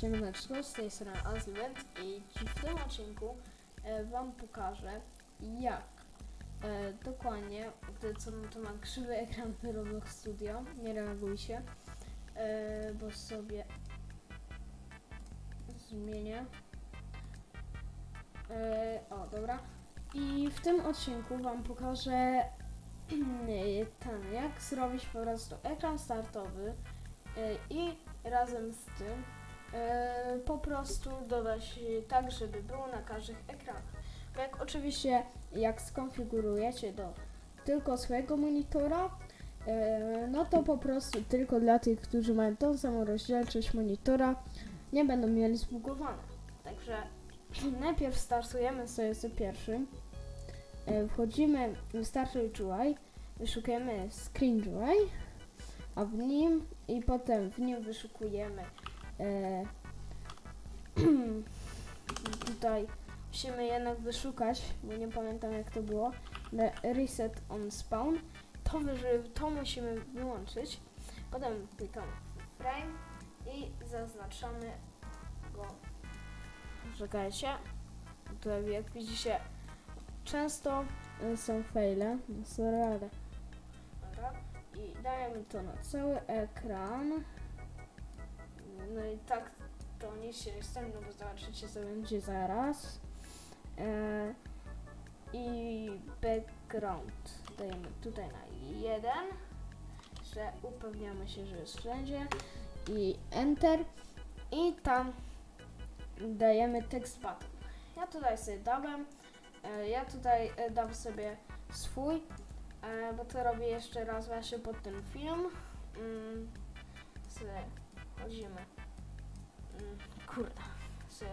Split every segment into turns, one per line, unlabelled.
Siemaneczko, z tej strony Azliwet i w tym odcinku e, Wam pokażę jak e, dokładnie, gdy co no to ma krzywy ekran Roblox Studio, nie reagujcie, e, bo sobie zmienię. E, o, dobra. I w tym odcinku Wam pokażę ten, jak zrobić po prostu ekran startowy e, i razem z tym e, po prostu dodać tak, żeby było na każdych ekranach. Bo jak oczywiście jak skonfigurujecie do tylko swojego monitora, e, no to po prostu tylko dla tych, którzy mają tą samą rozdzielczość monitora, nie będą mieli zbugowane. Także najpierw startujemy sobie z pierwszym. E, Wchodzimy w Startuj UI, wyszukujemy Screen UI, a w nim i potem w nim wyszukujemy e, tutaj musimy jednak wyszukać, bo nie pamiętam jak to było, reset on spawn, to, to musimy wyłączyć, potem klikamy frame i zaznaczamy go, czekajcie, tutaj jak widzicie często y, są faile, no sorry, ale i dajemy to na cały ekran. Się stanie, no bo zobaczycie co będzie zaraz. E, I background dajemy tutaj na jeden, że upewniamy się, że jest wszędzie. I enter. I tam dajemy text button. Ja tutaj sobie dałem. E, ja tutaj e, dam sobie swój, e, bo to robię jeszcze raz właśnie pod ten film. Mm, sobie chodzimy. Mm, kurde. Sobie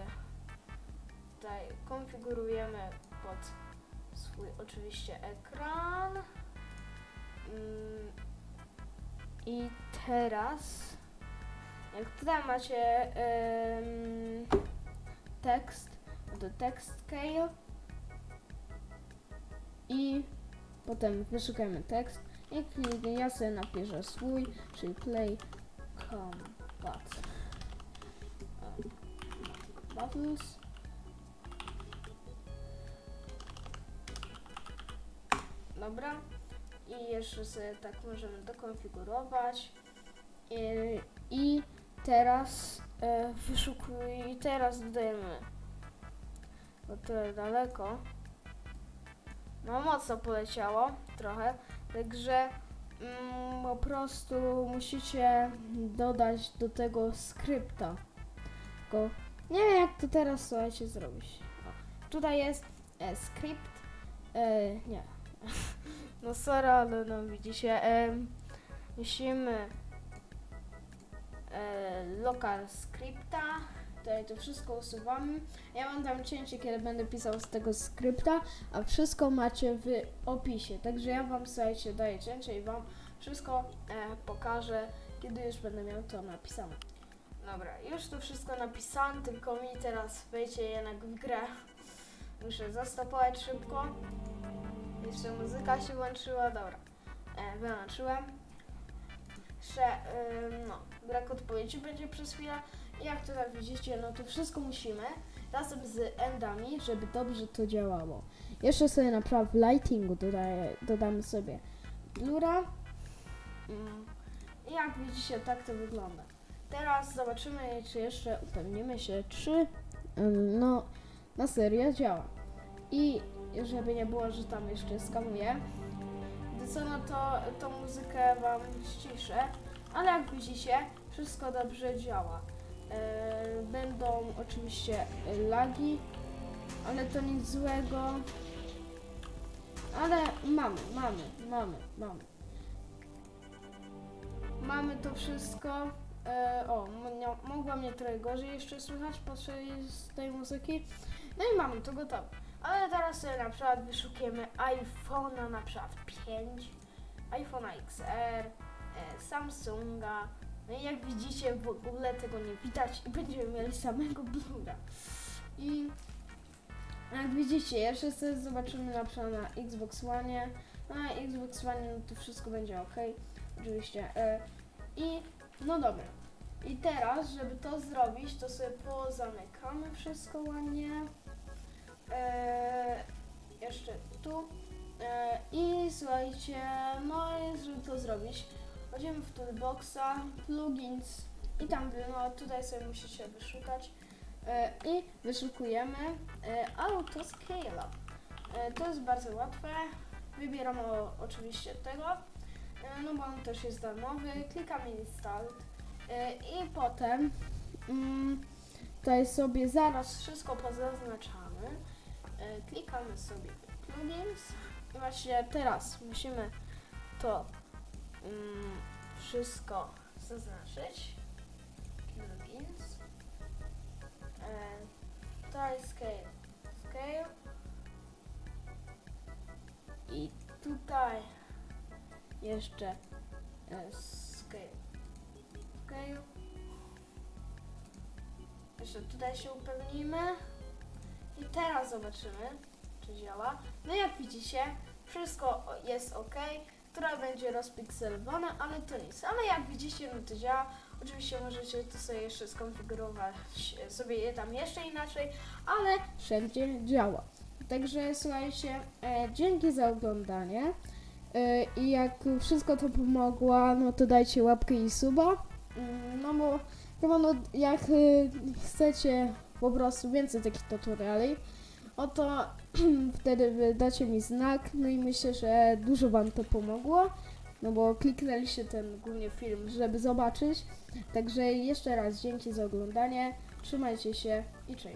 tutaj konfigurujemy pod swój oczywiście ekran. Mm, I teraz, jak tutaj macie tekst, to text scale i potem wyszukajmy tekst i kliknę, ja sobie napiszę swój, czyli play combat battles dobra. I jeszcze sobie tak możemy dokonfigurować. I, i teraz e, wyszukuj teraz dodajemy. Bo jest daleko. No mocno poleciało trochę, także mm, po prostu musicie dodać do tego skrypta. Tylko nie wiem jak to teraz słuchajcie zrobić. O, tutaj jest e, skrypt, e, nie, no sorry, ale no widzicie, e, musimy e, lokal skrypta, tutaj to wszystko usuwamy. Ja mam tam cięcie, kiedy będę pisał z tego skrypta, a wszystko macie w opisie. Także ja wam słuchajcie, daję cięcie i wam wszystko e, pokażę, kiedy już będę miał to napisane. Dobra, już to wszystko napisane, tylko mi teraz wejdzie jednak w grę. Muszę zastopować szybko. Jeszcze muzyka się włączyła, dobra. E, wyłączyłem. Jeszcze, ym, no, brak odpowiedzi będzie przez chwilę. Jak tutaj widzicie, no to wszystko musimy razem z endami, żeby dobrze to działało. Jeszcze sobie na praw lightingu dodaję, dodamy sobie blura. Mm. I jak widzicie, tak to wygląda. Teraz zobaczymy, czy jeszcze upewnimy się, czy no na serio działa. I żeby nie było, że tam jeszcze skamuję, gdy co, no to tą muzykę wam ściszę, ale jak widzicie, wszystko dobrze działa. E, Będą oczywiście lagi, ale to nic złego. Ale mamy, mamy, mamy, mamy. Mamy to wszystko. E, o, m- mogła mnie trochę gorzej jeszcze słychać podczas tej muzyki. No i mamy to gotowe. Ale teraz sobie na przykład wyszukujemy iPhone'a na przykład 5, iPhone'a XR, e, Samsunga. No i jak widzicie w ogóle tego nie widać i będziemy mieli samego blura. I jak widzicie, jeszcze sobie zobaczymy na przykład na Xbox One. Na Xbox One no to wszystko będzie ok. Oczywiście. E, I no dobra. I teraz, żeby to zrobić, to sobie pozamykamy wszystko ładnie. E, jeszcze tu. E, I słuchajcie, no i żeby to zrobić, wchodzimy w Toolboxa, plugins i tam, no tutaj sobie musicie wyszukać. E, I wyszukujemy e, Autoscale. E, to jest bardzo łatwe. Wybieramy oczywiście tego, no bo on też jest darmowy. Klikamy Install e, i potem mm, tutaj sobie zaraz wszystko pozaznaczamy. E, klikamy sobie plugins i właśnie teraz musimy to mm, wszystko zaznaczyć. Plugins. E, jest scale. Scale. I tutaj jeszcze scale. Scale. Jeszcze tutaj się upewnimy. I teraz zobaczymy, czy działa. No jak widzicie, wszystko jest ok. Która będzie rozpikselowana, ale to nic. Ale jak widzicie, no to działa. Oczywiście możecie to sobie jeszcze skonfigurować sobie je tam jeszcze inaczej, ale wszędzie działa. Także słuchajcie, e, dzięki za oglądanie. E, I jak wszystko to pomogło, no to dajcie łapkę i suba. Mm, No bo chyba no, jak y, chcecie po prostu więcej takich tutoriali, oto wtedy wy dacie mi znak, no i myślę, że dużo wam to pomogło. No bo kliknęliście ten głównie film, żeby zobaczyć. Także jeszcze raz dzięki za oglądanie. Trzymajcie się i cześć.